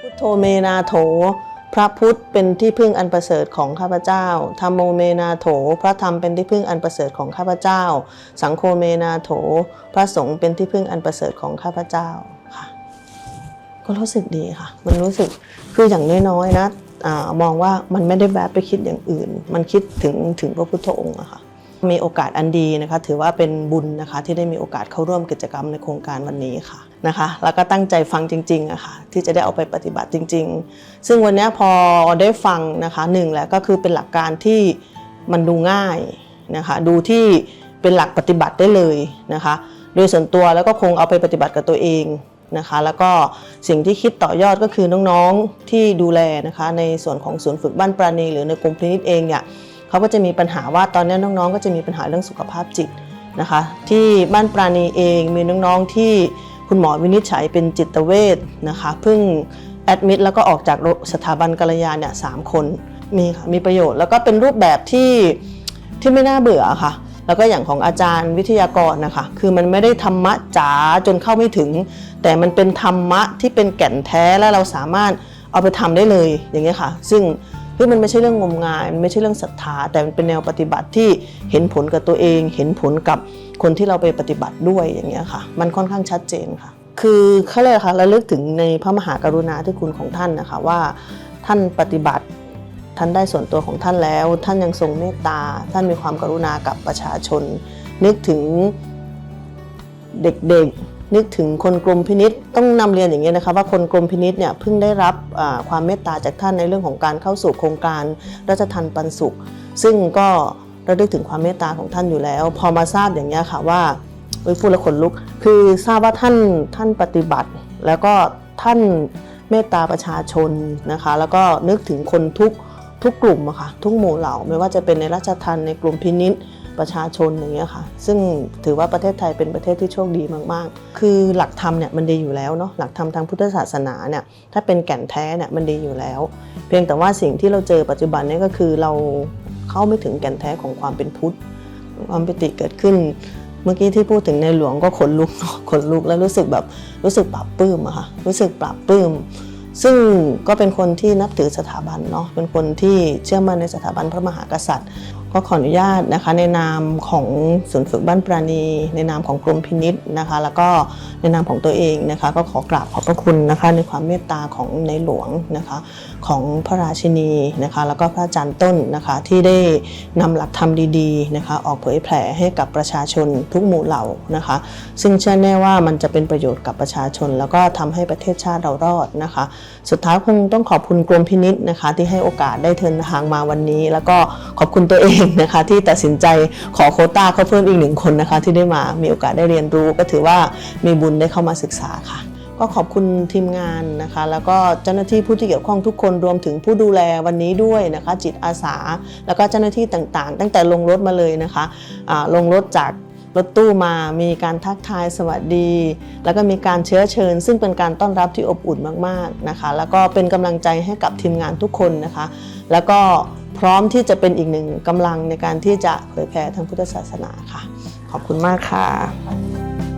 พุทโธเมนาโถ พระพุทธเป็นที่พึ่งอันประเสริฐของข้าพเจ้า ธรรมโมเมนาโถ พระธรรมเป็นที่พึ่งอันประเสริฐของข้าพเจ้า สังโฆเมนาโถ พระสงฆ์เป็นที่พึ่งอันประเสริฐของข้าพเจ้าค่ะ ก็รู้สึกดีค่ะ มันรู้สึกคืออย่างน้อยๆนะอมองว่ามันไม่ได้แบบไปคิดอย่างอื่น มันคิดถึงถึงพระพุทธองค์อะค่ะ มีโอกาสอันดีนะคะ ถือว่าเป็นบุญนะคะที่ได้มีโอกาสเข้าร่วมกิจกรรมในโครงการวันนี้ค่ะนะคะ แล้วก็ตั้งใจฟังจริงๆอะค่ะที่จะได้เอาไปปฏิบัติจริง ๆ ซึ่งวันนี้พอได้ฟังนะคะหนึ่งแหละก็คือเป็นหลักการที่มันดูง่ายนะคะดูที่เป็นหลักปฏิบัติได้เลยนะคะ โดยส่วนตัวแล้วก็คงเอาไปปฏิบัติกับตัวเองนะคะ แล้วก็สิ่งที่คิดต่อยอดก็คือน้องๆที่ดูแลนะคะ ในส่วนของศูนย์ฝึกบ้านปราณีหรือในกรมพินิษเองเนี่ย เขาก็จะมีปัญหาว่าตอนนี้น้องๆ ก็จะมีปัญหาเรื่องสุขภาพจิตนะคะ ที่บ้านปราณีเองมีน้องๆที่คุณหมอวินิจฉัยเป็นจิตเวชนะคะเพิ่งแอดมิดแล้วก็ออกจากสถาบันกัลยาเนี่ยสามคนมีค่ะมีประโยชน์แล้วก็เป็นรูปแบบที่ที่ไม่น่าเบื่อค่ะ แล้วก็อย่างของอาจารย์วิทยากรนะคะ คือมันไม่ได้ธรรมะจ๋าจนเข้าไม่ถึง แต่มันเป็นธรรมะที่เป็นแก่นแท้และเราสามารถเอาไปทำได้เลยอย่างเงี้ยค่ะ ซึ่ง คือมันไม่ใช่เรื่องงมงายมันไม่ใช่เรื่องศรัทธาแต่มันเป็นแนวปฏิบัติที่เห็นผลกับตัวเอง เห็นผลกับคนที่เราไปปฏิบัติด้วยอย่างเงี้ยค่ะ มันค่อนข้างชัดเจนค่ะ คือเขาเลยกค่ะระลึกถึงในพระมหากรุณาธิคุณของท่านนะคะว่า ท่านปฏิบัติท่านได้ส่วนตัวของท่านแล้ว ท่านยังทรงเมตตา ท่านมีความกรุณากับประชาชน นึกถึงเด็กๆ นึกถึงคนกรมพินิษต้องนำเรียนอย่างนี้นะคะว่าคนกรมพินิษเนี่ยเพิ่งได้รับความเมตตาจากท่านในเรื่องของการเข้าสู่โครงการราชทันปันสุข ซึ่งก็ระลึกถึงความเมตตาของท่านอยู่แล้ว พอมาทราบอย่างนี้ยค่ะว่าเอ้ยพูดแล้วขนลุก คือทราบว่าท่านท่านปฏิบัติ แล้วก็ท่านเมตตาประชาชนนะคะ แล้วก็นึกถึงคนทุกทุกกลุ่มอะค่ะทุกหมู่เหล่าไม่ว่าจะเป็นในราชทันในกลุ่มพินิษ ประชาชนอย่างเงี้ยค่ะ ซึ่งถือว่าประเทศไทยเป็นประเทศที่โชคดีมาก ๆ คือหลักธรรมเนี่ยมันดีอยู่แล้วเนาะหลักธรรมทางพุทธศาสนาเนี่ยถ้าเป็นแก่นแท้เนี่ยมันดีอยู่แล้ว เพียงแต่ว่าสิ่งที่เราเจอปัจจุบันเนี่ยก็คือเราเข้าไม่ถึงแก่นแท้ของความเป็นพุทธความปิติเกิดขึ้น เมื่อกี้ที่พูดถึงในหลวงก็ขนลุกเนอะขนลุกแล้วรู้สึกแบบรู้สึกปรับปลื้มอะค่ะรู้สึกปรับปลื้ม ซึ่งก็เป็นคนที่นับถือสถาบันเนาะเป็นคนที่เชื่อมั่นในสถาบันพระมหากษัตริย์ ก็ขออนุญาตนะคะในนามของศูนย์ฝึกบ้านปราณี ในนามของกรมพินิษนะคะ แล้วก็ในนามของตัวเองนะคะก็ขอกราบขอบพระคุณนะคะในความเมตตาของในหลวงนะคะของพระราชินีนะคะแล้วก็พระอาจารย์ต้นนะคะที่ได้นำหลักธรรมดีๆนะคะออกเผยแผ่ให้กับประชาชนทุกหมู่เหล่านะคะ ซึ่งเชื่อแน่ว่ามันจะเป็นประโยชน์กับประชาชน แล้วก็ทำให้ประเทศชาติเรารอดนะคะสุดท้ายคงต้องขอบคุณกรมพินิษนะคะ ที่ให้โอกาสได้เดินทางมาวันนี้ แล้วก็ขอบคุณตัวเองนะคะ ที่ตัดสินใจขอโคต้าเขาเพิ่มอีกหนึ่งคนนะคะ ที่ได้มามีโอกาสได้เรียนรู้ ก็ถือว่ามีบุญได้เข้ามาศึกษาค่ะก็ขอบคุณทีมงานนะคะ แล้วก็เจ้าหน้าที่ผู้ที่เกี่ยวข้องทุกคนรวมถึงผู้ดูแลวันนี้ด้วยนะคะ จิตอาสา แล้วก็เจ้าหน้าที่ต่างๆ ตั้งแต่ลงรถมาเลยนะคะอ่าลงรถจาก รถตู้มามีการทักทายสวัสดี แล้วก็มีการเชื้อเชิญ ซึ่งเป็นการต้อนรับที่อบอุ่นมากๆนะคะ แล้วก็เป็นกำลังใจให้กับทีมงานทุกคนนะคะ แล้วก็พร้อมที่จะเป็นอีกหนึ่งกำลังในการที่จะเผยแพร่ทางพุทธศาสนาค่ะ ขอบคุณมากค่ะ